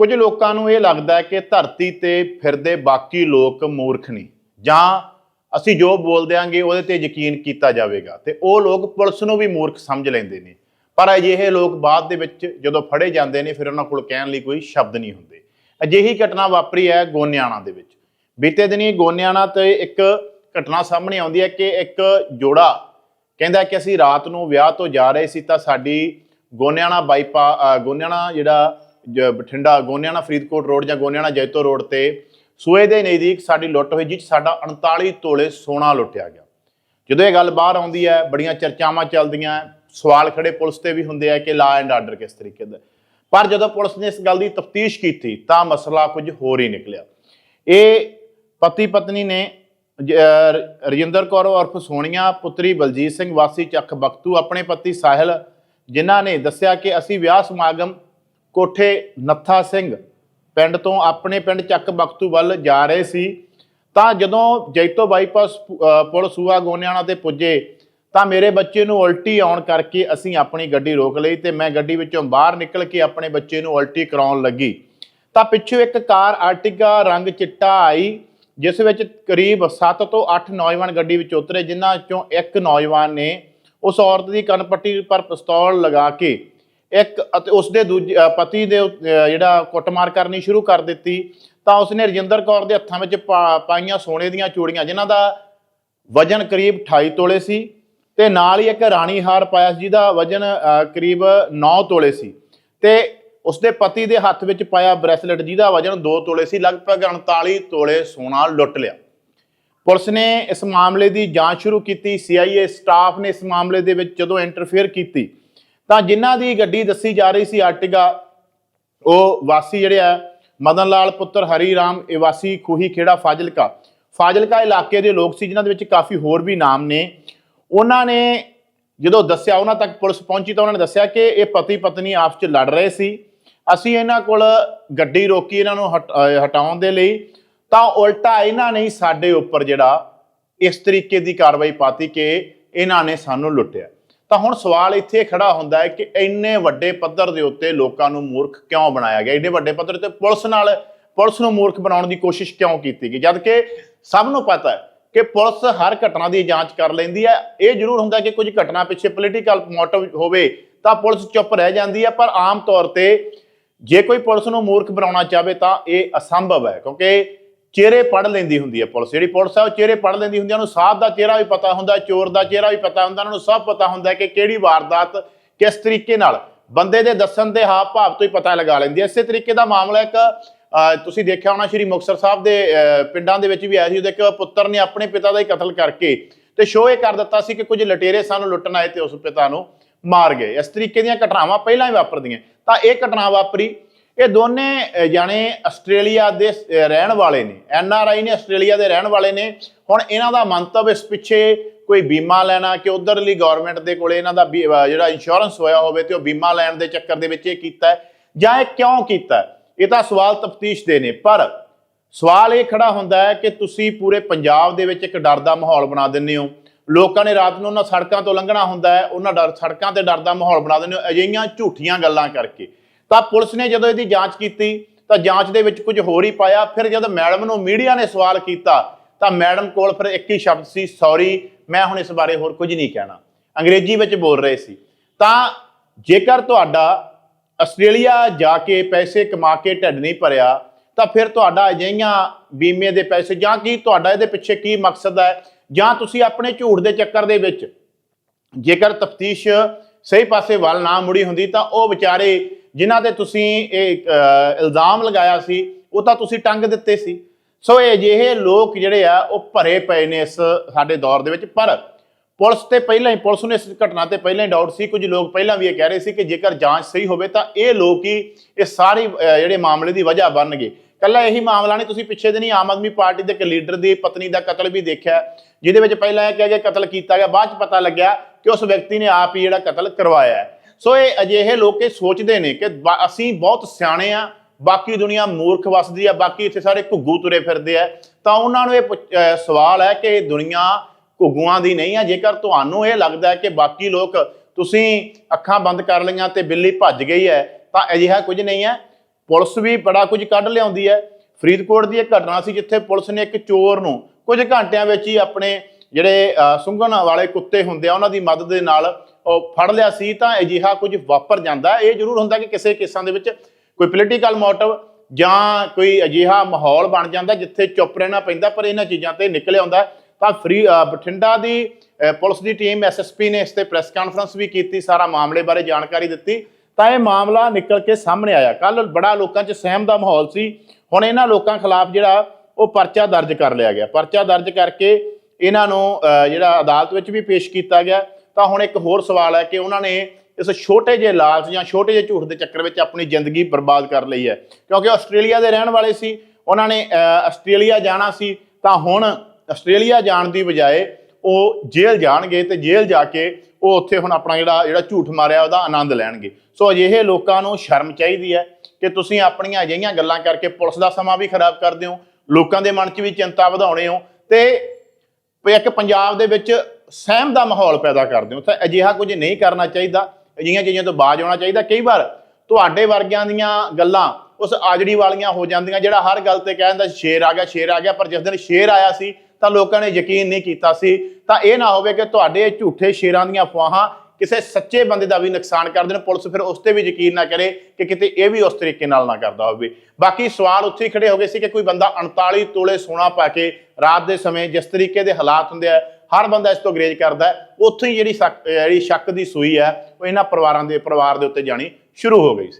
ਕੁਝ ਲੋਕਾਂ ਨੂੰ ਇਹ ਲੱਗਦਾ ਹੈ ਕਿ ਧਰਤੀ ਤੇ ਫਿਰਦੇ ਬਾਕੀ ਲੋਕ ਮੂਰਖ ਨੇ ਜਾਂ ਅਸੀਂ ਜੋ ਬੋਲ ਦਿਆਂਗੇ ਉਹਦੇ ਤੇ ਯਕੀਨ ਕੀਤਾ ਜਾਵੇਗਾ ਤੇ ਉਹ ਲੋਕ ਪੁਲਿਸ ਨੂੰ ਵੀ ਮੂਰਖ ਸਮਝ ਲੈਂਦੇ ਨੇ। ਪਰ ਅਜਿਹੇ ਲੋਕ ਬਾਅਦ ਦੇ ਵਿੱਚ ਜਦੋਂ ਫੜੇ ਜਾਂਦੇ ਨੇ, ਫਿਰ ਉਹਨਾਂ ਕੋਲ ਕਹਿਣ ਲਈ ਕੋਈ ਸ਼ਬਦ ਨਹੀਂ ਹੁੰਦੇ। ਅਜਿਹੀ ਘਟਨਾ ਵਾਪਰੀ ਹੈ ਗੋਨਿਆਣਾ ਦੇ ਵਿੱਚ। ਬੀਤੇ ਦਿਨੀ ਗੋਨਿਆਣਾ ਤੇ ਇੱਕ ਘਟਨਾ ਸਾਹਮਣੇ ਆਉਂਦੀ ਹੈ ਕਿ ਇੱਕ ਜੋੜਾ ਕਹਿੰਦਾ ਕਿ ਅਸੀਂ ਰਾਤ ਨੂੰ ਵਿਆਹ ਤੋਂ ਜਾ ਰਹੇ ਸੀ ਤਾਂ ਸਾਡੀ ਗੋਨਿਆਣਾ ਬਾਈਪਾ ਗੋਨਿਆਣਾ ਜਿਹੜਾ ਬਠਿੰਡਾ ਗੋਨਿਆਣਾ ਫਰੀਦਕੋਟ ਰੋਡ ਜਾਂ ਗੋਨਿਆਣਾ ਜੈਤੋ ਰੋਡ ਤੇ ਸੂਏ ਦੇ ਨਜ਼ਦੀਕ ਸਾਡੀ ਲੁੱਟ ਹੋਈ ਜਿਸ 'ਚ ਸਾਡਾ 39 ਤੋਲੇ ਸੋਨਾ ਲੁੱਟਿਆ ਗਿਆ। ਜਦੋਂ ਇਹ ਗੱਲ ਬਾਹਰ ਆਉਂਦੀ ਹੈ, ਬੜੀਆਂ ਚਰਚਾਵਾਂ ਚੱਲਦੀਆਂ, ਸਵਾਲ ਖੜੇ ਪੁਲਿਸ ਤੇ ਵੀ ਹੁੰਦੇ ਆ ਕਿ ਲਾ ਐਂਡ ਆਰਡਰ ਕਿਸ ਤਰੀਕੇ ਦਾ। ਪਰ ਜਦੋਂ ਪੁਲਿਸ ਨੇ ਇਸ ਗੱਲ ਦੀ ਤਫਤੀਸ਼ ਕੀਤੀ, ਤਾਂ ਮਸਲਾ ਕੁਝ ਹੋਰ ਹੀ ਨਿਕਲਿਆ। ਇਹ ਪਤੀ ਪਤਨੀ ਨੇ ਰਜਿੰਦਰ ਕੌਰ ਉਰਫ ਸੋਨੀਆ, ਪੁੱਤਰੀ ਬਲਜੀਤ ਸਿੰਘ, ਵਾਸੀ ਚੱਕ ਬਖਤੂ, ਆਪਣੇ ਪਤੀ ਸਾਹਿਲ, ਜਿਨ੍ਹਾਂ ਨੇ ਦੱਸਿਆ ਕਿ ਅਸੀਂ ਵਿਆਹ ਸਮਾਗਮ ਕੋਠੇ ਨੱਥਾ ਸਿੰਘ ਪਿੰਡ ਤੋਂ ਆਪਣੇ ਪਿੰਡ ਚੱਕ ਬਖਤੂ ਵੱਲ ਜਾ ਰਹੇ ਸੀ। ਤਾਂ ਜਦੋਂ ਜੈਤੋ ਬਾਈਪਾਸ ਪੁਲ ਸੂਆ ਗੋਨਿਆਣਾ ਤੇ ਪੁੱਜੇ, ਤਾਂ ਮੇਰੇ ਬੱਚੇ ਨੂੰ ਉਲਟੀ ਆਉਣ ਕਰਕੇ ਅਸੀਂ ਆਪਣੀ ਗੱਡੀ ਰੋਕ ਲਈ ਤੇ ਮੈਂ ਗੱਡੀ ਵਿੱਚੋਂ ਬਾਹਰ ਨਿਕਲ ਕੇ ਆਪਣੇ ਬੱਚੇ ਨੂੰ ਉਲਟੀ ਕਰਾਉਣ ਲੱਗੀ। ਤਾਂ ਪਿੱਛੋਂ ਇੱਕ ਕਾਰ ਆਰਟਿਗਾ ਰੰਗ ਚਿੱਟਾ ਆਈ, ਜਿਸ ਵਿੱਚ ਕਰੀਬ 7 ਤੋਂ 8 ਨੌਜਵਾਨ ਗੱਡੀ ਵਿੱਚ ਉਤਰੇ, ਜਿਨ੍ਹਾਂ 'ਚੋਂ ਇੱਕ ਨੌਜਵਾਨ ਨੇ ਉਸ ਔਰਤ ਦੀ ਕੰਨਪੱਟੀ ਪਰ ਪਿਸਤੌਲ ਲਗਾ ਕੇ ਇੱਕ ਅਤੇ ਉਸਦੇ ਦੂਜੇ ਪਤੀ ਦੇ ਉੱਤੇ, ਜਿਹੜਾ ਕੁੱਟਮਾਰ ਕਰਨੀ ਸ਼ੁਰੂ ਕਰ ਦਿੱਤੀ ਤਾਂ ਉਸਨੇ ਰਜਿੰਦਰ ਕੌਰ ਦੇ ਹੱਥਾਂ ਵਿੱਚ ਪਾ- ਪਾਈਆਂ ਸੋਨੇ ਦੀਆਂ ਚੂੜੀਆਂ ਜਿਨ੍ਹਾਂ ਦਾ ਵਜਨ ਕਰੀਬ 28 ਤੋਲੇ ਸੀ ਤੇ ਨਾਲ ਹੀ ਇੱਕ ਰਾਣੀ ਹਾਰ ਪਾਇਆ ਸੀ ਜਿਹਦਾ ਵਜਨ ਕਰੀਬ 9 ਤੋਲੇ ਸੀ ਤੇ ਉਸਦੇ ਪਤੀ ਦੇ ਹੱਥ ਵਿੱਚ ਪਾਇਆ ਬ੍ਰੈਸਲੇਟ ਜਿਹਦਾ ਵਜਨ 2 ਤੋਲੇ ਸੀ ਲਗਭਗ 39 ਤੋਲੇ ਸੋਨਾ ਲੁੱਟ ਲਿਆ। ਪੁਲਿਸ ਨੇ ਇਸ ਮਾਮਲੇ ਦੀ ਜਾਂਚ ਸ਼ੁਰੂ ਕੀਤੀ ਸੀਆਈਏ ਸਟਾਫ ਨੇ ਇਸ ਮਾਮਲੇ ਦੇ ਵਿੱਚ ਜਦੋਂ ਇੰਟਰਫੇਅਰ ਕੀਤੀ ਤਾਂ ਜਿਨ੍ਹਾਂ ਦੀ ਗੱਡੀ ਦੱਸੀ ਜਾ ਰਹੀ ਸੀ ਆਰਟਿਗਾ, ਉਹ ਵਾਸੀ ਜਿਹੜੇ ਆ ਮਦਨ ਲਾਲ ਪੁੱਤਰ ਹਰੀ ਰਾਮ ਇਹ ਵਾਸੀ ਖੂਹੀ ਖੇੜਾ ਫਾਜ਼ਿਲਕਾ। ਫਾਜ਼ਿਲਕਾ ਇਲਾਕੇ ਦੇ ਲੋਕ ਸੀ, ਜਿਨ੍ਹਾਂ ਦੇ ਵਿੱਚ ਕਾਫੀ ਹੋਰ ਵੀ ਨਾਮ ਨੇ। ਉਹਨਾਂ ਨੇ ਜਦੋਂ ਦੱਸਿਆ, ਉਹਨਾਂ ਤੱਕ ਪੁਲਿਸ ਪਹੁੰਚੀ ਤਾਂ ਉਹਨਾਂ ਨੇ ਦੱਸਿਆ ਕਿ ਇਹ ਪਤੀ ਪਤਨੀ ਆਪਸ ਚ ਲੜ ਰਹੇ ਸੀ। ਅਸੀਂ ਇਹਨਾਂ ਕੋਲ ਗੱਡੀ ਰੋਕੀ ਇਹਨਾਂ ਨੂੰ ਹਟ- ਹਟਾਉਣ ਦੇ ਲਈ। ਤਾਂ ਉਲਟਾ ਇਹਨਾਂ ਨੇ ਸਾਡੇ ਉੱਪਰ ਜਿਹੜਾ ਇਸ ਤਰੀਕੇ ਦੀ ਕਾਰਵਾਈ ਪਾਤੀ ਕਿ ਇਹਨਾਂ ਨੇ ਸਾਨੂੰ ਲੁੱਟਿਆ। ਤਾਂ ਹੁਣ ਸਵਾਲ ਇੱਥੇ ਖੜਾ ਹੁੰਦਾ ਹੈ ਕਿ ਇੰਨੇ ਵੱਡੇ ਪੱਧਰ ਦੇ ਉੱਤੇ ਲੋਕਾਂ ਨੂੰ ਮੂਰਖ ਕਿਉਂ ਬਣਾਇਆ ਗਿਆ? ਇੰਨੇ ਵੱਡੇ ਪੱਧਰ ਤੇ ਪੁਲਿਸ ਨਾਲ ਪੁਲਿਸ ਨੂੰ ਮੂਰਖ ਬਣਾਉਣ ਦੀ ਕੋਸ਼ਿਸ਼ ਕਿਉਂ ਕੀਤੀ ਗਈ? ਜਦ ਕਿ ਸਭ ਨੂੰ ਪਤਾ ਹੈ ਕਿ ਪੁਲਿਸ ਹਰ ਘਟਨਾ ਦੀ ਜਾਂਚ ਕਰ ਲੈਂਦੀ ਹੈ। ਇਹ ਜ਼ਰੂਰ ਹੁੰਦਾ ਕਿ ਕੁਝ ਘਟਨਾ ਪਿੱਛੇ ਪੋਲੀਟੀਕਲ ਮੋਟਿਵ ਹੋਵੇ ਤਾਂ ਪੁਲਿਸ ਚੁੱਪ ਰਹਿ ਜਾਂਦੀ ਹੈ। ਪਰ ਆਮ ਤੌਰ ਤੇ ਜੇ ਕੋਈ ਪੁਲਿਸ ਨੂੰ ਮੂਰਖ ਬਣਾਉਣਾ ਚਾਹਵੇ ਤਾਂ ਇਹ ਅਸੰਭਵ ਹੈ। ਕਿਉਂਕਿ ਚਿਹਰੇ ਪੜ ਲੈਂਦੀ ਹੁੰਦੀ ਹੈ ਪੁਲਿਸ। ਜਿਹੜੀ ਪੁਲਿਸ ਹੈ ਉਹ ਚਿਹਰੇ ਪੜ ਲੈਂਦੀ ਹੁੰਦੀ ਹੈ ਉਹਨੂੰ ਸਾਧ ਦਾ ਚਿਹਰਾ ਵੀ ਪਤਾ ਹੁੰਦਾ, ਚੋਰ ਦਾ ਚਿਹਰਾ ਵੀ ਪਤਾ ਹੁੰਦਾ, ਉਹਨਾਂ ਨੂੰ ਸਭ ਪਤਾ ਹੁੰਦਾ ਕਿ ਕਿਹੜੀ ਵਾਰਦਾਤ ਕਿਸ ਤਰੀਕੇ ਨਾਲ। ਬੰਦੇ ਦੇ ਦੱਸਣ ਦੇ ਹਾਵ ਭਾਵ ਤੋਂ ਹੀ ਪਤਾ ਲਗਾ ਲੈਂਦੀ ਹੈ ਇਸੇ ਤਰੀਕੇ ਦਾ ਮਾਮਲਾ ਇੱਕ ਤੁਸੀਂ ਦੇਖਿਆ ਹੋਣਾ ਸ਼੍ਰੀ ਮੁਕਤਸਰ ਸਾਹਿਬ ਦੇ ਪਿੰਡਾਂ ਦੇ ਵਿੱਚ ਵੀ ਆਇਆ ਸੀ। ਉਹਦੇ ਇੱਕ ਪੁੱਤਰ ਨੇ ਆਪਣੇ ਪਿਤਾ ਦਾ ਹੀ ਕਤਲ ਕਰਕੇ ਤੇ ਸ਼ੋਅ ਇਹ ਕਰ ਦਿੱਤਾ ਸੀ ਕਿ ਕੁਝ ਲਟੇਰੇ ਸਾਨੂੰ ਲੁੱਟਣ ਆਏ ਤੇ ਉਸ ਪਿਤਾ ਨੂੰ ਮਾਰ ਗਏ। ਇਸ ਤਰੀਕੇ ਦੀਆਂ ਘਟਨਾਵਾਂ ਪਹਿਲਾਂ ਹੀ ਵਾਪਰਦੀਆਂ। ਤਾਂ ਇਹ ਘਟਨਾ ਵਾਪਰੀ। ਇਹ ਦੋਨੇ ਜਾਣੇ ਆਸਟ੍ਰੇਲੀਆ ਦੇ ਰਹਿਣ ਵਾਲੇ ਨੇ। ਐਨ ਆਰ ਆਈ ਨੇ ਆਸਟ੍ਰੇਲੀਆ ਦੇ ਰਹਿਣ ਵਾਲੇ ਨੇ। ਹੁਣ ਇਹਨਾਂ ਦਾ ਮੰਤਵ ਇਸ ਪਿੱਛੇ ਕੋਈ ਬੀਮਾ ਲੈਣਾ ਕਿ ਉਧਰਲੀ ਗਵਰਨਮੈਂਟ ਦੇ ਕੋਲੇ ਇਹਨਾਂ ਦਾ ਬੀ- ਜਿਹੜਾ ਇੰਸ਼ੋਰੈਂਸ ਹੋਇਆ ਹੋਵੇ ਤੇ ਉਹ ਬੀਮਾ ਲੈਣ ਦੇ ਚੱਕਰ ਦੇ ਵਿੱਚ ਇਹ ਕੀਤਾ ਜਾਂ ਇਹ ਕਿਉਂ ਕੀਤਾ ਇਹ ਤਾਂ ਸਵਾਲ ਤਫਤੀਸ਼ ਦੇ ਨੇ। ਪਰ ਸਵਾਲ ਇਹ ਖੜਾ ਹੁੰਦਾ ਹੈ ਕਿ ਤੁਸੀਂ ਪੂਰੇ ਪੰਜਾਬ ਦੇ ਵਿੱਚ ਇੱਕ ਡਰ ਦਾ ਮਾਹੌਲ ਬਣਾ ਦਿੰਦੇ ਹੋ। ਲੋਕਾਂ ਨੇ ਰਾਤ ਨੂੰ ਉਹਨਾਂ ਸੜਕਾਂ ਤੋਂ ਲੰਘਣਾ ਹੁੰਦਾ ਹੈ। ਉਹਨਾਂ ਡਰ, ਸੜਕਾਂ ਤੇ ਡਰ ਦਾ ਮਾਹੌਲ ਬਣਾ ਦਿੰਦੇ ਹੋ। ਅਜਿਹੀਆਂ ਝੂਠੀਆਂ ਗੱਲਾਂ ਕਰਕੇ। ਤਾਂ ਪੁਲਿਸ ਨੇ ਜਦੋਂ ਇਹਦੀ ਜਾਂਚ ਕੀਤੀ, ਤਾਂ ਜਾਂਚ ਦੇ ਵਿੱਚ ਕੁਝ ਹੋਰ ਹੀ ਪਾਇਆ। ਫਿਰ ਜਦ ਮੈਡਮ ਨੂੰ ਮੀਡੀਆ ਨੇ ਸਵਾਲ ਕੀਤਾ, ਤਾਂ ਮੈਡਮ ਕੋਲ ਫਿਰ ਇੱਕ ਹੀ ਸ਼ਬਦ ਸੀ ਸੌਰੀ ਮੈਂ ਹੁਣ ਇਸ ਬਾਰੇ ਹੋਰ ਕੁਝ ਨਹੀਂ ਕਹਿਣਾ। ਅੰਗਰੇਜ਼ੀ ਵਿੱਚ ਬੋਲ ਰਹੇ ਸੀ। ਤਾਂ ਜੇਕਰ ਤੁਹਾਡਾ ਆਸਟ੍ਰੇਲੀਆ ਜਾ ਕੇ ਪੈਸੇ ਕਮਾ ਕੇ ਢਿੱਡ ਨਹੀਂ ਭਰਿਆ, ਤਾਂ ਫਿਰ ਤੁਹਾਡਾ ਅਜਿਹੀਆਂ ਬੀਮੇ ਦੇ ਪੈਸੇ ਜਾਂ ਕੀ ਤੁਹਾਡਾ ਇਹਦੇ ਪਿੱਛੇ ਕੀ ਮਕਸਦ ਹੈ? ਜਾਂ ਤੁਸੀਂ ਆਪਣੇ ਝੂਠ ਦੇ ਚੱਕਰ ਦੇ ਵਿੱਚ ਜੇਕਰ ਤਫਤੀਸ਼ ਸਹੀ ਪਾਸੇ ਵੱਲ ਨਾ ਮੁੜੀ ਹੁੰਦੀ, ਤਾਂ ਉਹ ਵਿਚਾਰੇ ਜਿਨ੍ਹਾਂ ਤੇ ਤੁਸੀਂ ਇਹ ਇਲਜ਼ਾਮ ਲਗਾਇਆ ਸੀ, ਉਹ ਤਾਂ ਤੁਸੀਂ ਟੰਗ ਦਿੱਤੇ ਸੀ। ਸੋ ਇਹ ਅਜਿਹੇ ਲੋਕ ਜਿਹੜੇ ਆ, ਉਹ ਭਰੇ ਪਏ ਨੇ ਇਸ ਸਾਡੇ ਦੌਰ ਦੇ ਵਿੱਚ। ਪਰ ਪੁਲਿਸ ਤੇ ਪਹਿਲਾਂ ਹੀ, ਪੁਲਿਸ ਨੂੰ ਇਸ ਘਟਨਾ ਤੇ ਪਹਿਲਾਂ ਹੀ ਡਾਊਟ ਸੀ। ਕੁਝ ਲੋਕ ਪਹਿਲਾਂ ਵੀ ਇਹ ਕਹਿ ਰਹੇ ਸੀ ਕਿ ਜੇਕਰ ਜਾਂਚ ਸਹੀ ਹੋਵੇ ਤਾਂ ਇਹ ਲੋਕ ਹੀ ਇਹ ਸਾਰੀ ਜਿਹੜੇ ਮਾਮਲੇ ਦੀ ਵਜ੍ਹਾ ਬਣਨਗੇ। ਕੱਲਾ ਇਹੀ ਮਾਮਲਾ ਨਹੀਂ, ਤੁਸੀਂ ਪਿੱਛੇ ਦਿਨੀ ਆਮ ਆਦਮੀ ਪਾਰਟੀ ਦੇ ਇੱਕ ਲੀਡਰ ਦੀ ਪਤਨੀ ਦਾ ਕਤਲ ਵੀ ਦੇਖਿਆ, ਜਿਹਦੇ ਵਿੱਚ ਪਹਿਲਾਂ ਇਹ ਕਿਹਾ ਗਿਆ ਕਤਲ ਕੀਤਾ ਗਿਆ, ਬਾਅਦ ਚ ਪਤਾ ਲੱਗਿਆ ਕਿ ਉਸ ਵਿਅਕਤੀ ਨੇ ਆਪ ਹੀ ਜਿਹੜਾ ਕਤਲ ਕਰਵਾਇਆ ਹੈ। ਸੋ ਇਹ ਅਜਿਹੇ ਲੋਕ ਇਹ ਸੋਚਦੇ ਨੇ ਕਿ ਬਾ- ਅਸੀਂ ਬਹੁਤ ਸਿਆਣੇ ਆ, ਬਾਕੀ ਦੁਨੀਆ ਮੂਰਖ ਵਸਦੀ ਆ, ਬਾਕੀ ਇੱਥੇ ਸਾਰੇ ਘੁੱਗੂ ਤੁਰੇ ਫਿਰਦੇ ਆ। ਤਾਂ ਉਹਨਾਂ ਨੂੰ ਇਹ ਪੁੱਛ- ਸਵਾਲ ਹੈ ਕਿ ਇਹ ਦੁਨੀਆ ਘੁੱਗੂਆਂ ਦੀ ਨਹੀਂ ਆ। ਜੇਕਰ ਤੁਹਾਨੂੰ ਇਹ ਲੱਗਦਾ ਕਿ ਬਾਕੀ ਲੋਕ ਤੁਸੀਂ ਅੱਖਾਂ ਬੰਦ ਕਰ ਲਈਆਂ ਤੇ ਬਿੱਲੀ ਭੱਜ ਗਈ ਹੈ, ਤਾਂ ਅਜਿਹਾ ਕੁਝ ਨਹੀਂ ਹੈ। ਪੁਲਿਸ ਵੀ ਬੜਾ ਕੁਝ ਕੱਢ ਲਿਆਉਂਦੀ ਹੈ। ਫਰੀਦਕੋਟ ਦੀ ਇਹ ਘਟਨਾ ਸੀ ਜਿੱਥੇ ਪੁਲਿਸ ਨੇ ਇੱਕ ਚੋਰ ਨੂੰ ਕੁਝ ਘੰਟਿਆਂ ਵਿੱਚ ਹੀ ਆਪਣੇ ਜਿਹੜੇ ਸੁੰਘਣ ਵਾਲੇ ਕੁੱਤੇ ਹੁੰਦੇ ਆ, ਉਹਨਾਂ ਦੀ ਮਦਦ ਦੇ ਨਾਲ ਫੜ ਲਿਆ ਸੀ ਤਾਂ ਅਜਿਹਾ ਕੁਝ ਵਾਪਰ ਜਾਂਦਾ। ਇਹ ਜ਼ਰੂਰ ਹੁੰਦਾ ਕਿ ਕਿਸੇ ਕੇਸਾਂ ਦੇ ਵਿੱਚ ਕੋਈ ਪੋਲੀਟੀਕਲ ਮੋਟਿਵ ਜਾਂ ਕੋਈ ਅਜਿਹਾ ਮਾਹੌਲ ਬਣ ਜਾਂਦਾ ਜਿੱਥੇ ਚੁੱਪ ਰਹਿਣਾ ਪੈਂਦਾ, ਪਰ ਇਹਨਾਂ ਚੀਜ਼ਾਂ ਤੇ ਨਿਕਲ ਆਉਂਦਾ। ਤਾਂ ਫਰੀ ਬਠਿੰਡਾ ਦੀ ਪੁਲਿਸ ਦੀ ਟੀਮ ਐਸਐਸਪੀ ਨੇ ਇਸ ਤੇ ਪ੍ਰੈਸ ਕਾਨਫਰੰਸ ਵੀ ਕੀਤੀ, ਸਾਰਾ ਮਾਮਲੇ ਬਾਰੇ ਜਾਣਕਾਰੀ ਦਿੱਤੀ। ਤਾਂ ਇਹ ਮਾਮਲਾ ਨਿਕਲ ਕੇ ਸਾਹਮਣੇ ਆਇਆ। ਕੱਲ ਬੜਾ ਲੋਕਾਂ 'ਚ ਸਹਿਮ ਦਾ ਮਾਹੌਲ ਸੀ। ਹੁਣ ਇਹਨਾਂ ਲੋਕਾਂ ਖਿਲਾਫ ਜਿਹੜਾ ਉਹ ਪਰਚਾ ਦਰਜ ਕਰ ਲਿਆ ਗਿਆ। ਪਰਚਾ ਦਰਜ ਕਰਕੇ ਇਹਨਾਂ ਨੂੰ ਜਿਹੜਾ ਅਦਾਲਤ ਵਿੱਚ ਵੀ ਪੇਸ਼ ਕੀਤਾ ਗਿਆ। ਤਾਂ ਹੁਣ ਇੱਕ ਹੋਰ ਸਵਾਲ ਹੈ ਕਿ ਉਹਨਾਂ ਨੇ ਇਸ ਛੋਟੇ ਜਿਹੇ ਲਾਲਚ ਜਾਂ ਛੋਟੇ ਜਿਹੇ ਝੂਠ ਦੇ ਚੱਕਰ ਵਿੱਚ ਆਪਣੀ ਜ਼ਿੰਦਗੀ ਬਰਬਾਦ ਕਰ ਲਈ ਹੈ। ਕਿਉਂਕਿ ਆਸਟ੍ਰੇਲੀਆ ਦੇ ਰਹਿਣ ਵਾਲੇ ਸੀ, ਉਹਨਾਂ ਨੇ ਆਸਟ੍ਰੇਲੀਆ ਜਾਣਾ ਸੀ, ਤਾਂ ਹੁਣ ਆਸਟ੍ਰੇਲੀਆ ਜਾਣ ਦੀ ਬਜਾਏ ਉਹ ਜੇਲ੍ਹ ਜਾਣਗੇ ਤੇ ਜੇਲ੍ਹ ਜਾ ਕੇ ਉਹ ਉੱਥੇ ਹੁਣ ਆਪਣਾ ਜਿਹੜਾ ਜਿਹੜਾ ਝੂਠ ਮਾਰਿਆ ਉਹਦਾ ਆਨੰਦ ਲੈਣਗੇ। ਸੋ ਅਜਿਹੇ ਲੋਕਾਂ ਨੂੰ ਸ਼ਰਮ ਚਾਹੀਦੀ ਹੈ ਕਿ ਤੁਸੀਂ ਆਪਣੀਆਂ ਅਜਿਹੀਆਂ ਗੱਲਾਂ ਕਰਕੇ ਪੁਲਿਸ ਦਾ ਸਮਾਂ ਵੀ ਖਰਾਬ ਕਰਦੇ ਹੋ, ਲੋਕਾਂ ਦੇ ਮਨ 'ਚ ਵੀ ਚਿੰਤਾ ਵਧਾਉਣੇ ਹੋ ਤੇ ਇੱਕ ਪੰਜਾਬ ਦੇ ਵਿੱਚ ਸਹਿਮ ਦਾ ਮਾਹੌਲ ਪੈਦਾ ਕਰਦੇ ਹੋ। ਤਾਂ ਅਜਿਹਾ ਕੁਝ ਨਹੀਂ ਕਰਨਾ ਚਾਹੀਦਾ। ਅਜਿਹੀਆਂ ਚੀਜ਼ਾਂ ਤੋਂ ਬਾਜ ਆਉਣਾ ਚਾਹੀਦਾ। ਕਈ ਵਾਰ ਤੁਹਾਡੇ ਵਰਗਿਆਂ ਦੀਆਂ ਗੱਲਾਂ ਉਸ ਆਜੜੀ ਵਾਲੀਆਂ ਹੋ ਜਾਂਦੀਆਂ, ਜਿਹੜਾ ਹਰ ਗੱਲ ਤੇ ਕਹਿੰਦਾ ਸ਼ੇਰ ਆ ਗਿਆ, ਸ਼ੇਰ ਆ ਗਿਆ, ਪਰ ਜਿਸ ਦਿਨ ਸ਼ੇਰ ਆਇਆ ਸੀ, ਤਾਂ ਲੋਕਾਂ ਨੇ ਯਕੀਨ ਨਹੀਂ ਕੀਤਾ ਸੀ। ਤਾਂ ਇਹ ਨਾ ਹੋਵੇ ਕਿ ਤੁਹਾਡੇ ਝੂਠੇ ਸ਼ੇਰਾਂ ਦੀਆਂ ਅਫਵਾਹਾਂ ਕਿਸੇ ਸੱਚੇ ਬੰਦੇ ਦਾ ਵੀ ਨੁਕਸਾਨ ਕਰ ਦੇਣ। ਪੁਲਿਸ ਫਿਰ ਉਸ ਤੇ ਵੀ ਯਕੀਨ ਨਾ ਕਰੇ ਕਿ ਕਿਤੇ ਇਹ ਵੀ ਉਸ ਤਰੀਕੇ ਨਾਲ ਨਾ ਕਰਦਾ ਹੋਵੇ। ਬਾਕੀ ਸਵਾਲ ਉੱਥੇ ਹੀ ਖੜੇ ਹੋ ਗਏ ਸੀ ਕਿ ਕੋਈ ਬੰਦਾ 39 ਤੋਲੇ ਸੋਨਾ ਪਾ ਕੇ ਰਾਤ ਦੇ ਸਮੇਂ ਜਿਸ ਤਰੀਕੇ ਦੇ ਹਾਲਾਤ ਹੁੰਦੇ ਆ ਹਰ ਬੰਦਾ ਇਸ ਤੋਂ ਗਰੇਜ ਕਰਦਾ ਉੱਥੋਂ ਹੀ ਜਿਹੜੀ ਸ਼ੱਕ ਜਿਹੜੀ ਸ਼ੱਕ ਦੀ ਸੂਈ ਹੈ, ਉਹ ਇਹਨਾਂ ਪਰਿਵਾਰਾਂ ਦੇ ਪਰਿਵਾਰ ਦੇ ਉੱਤੇ ਜਾਣੀ ਸ਼ੁਰੂ ਹੋ ਗਈ ਸੀ।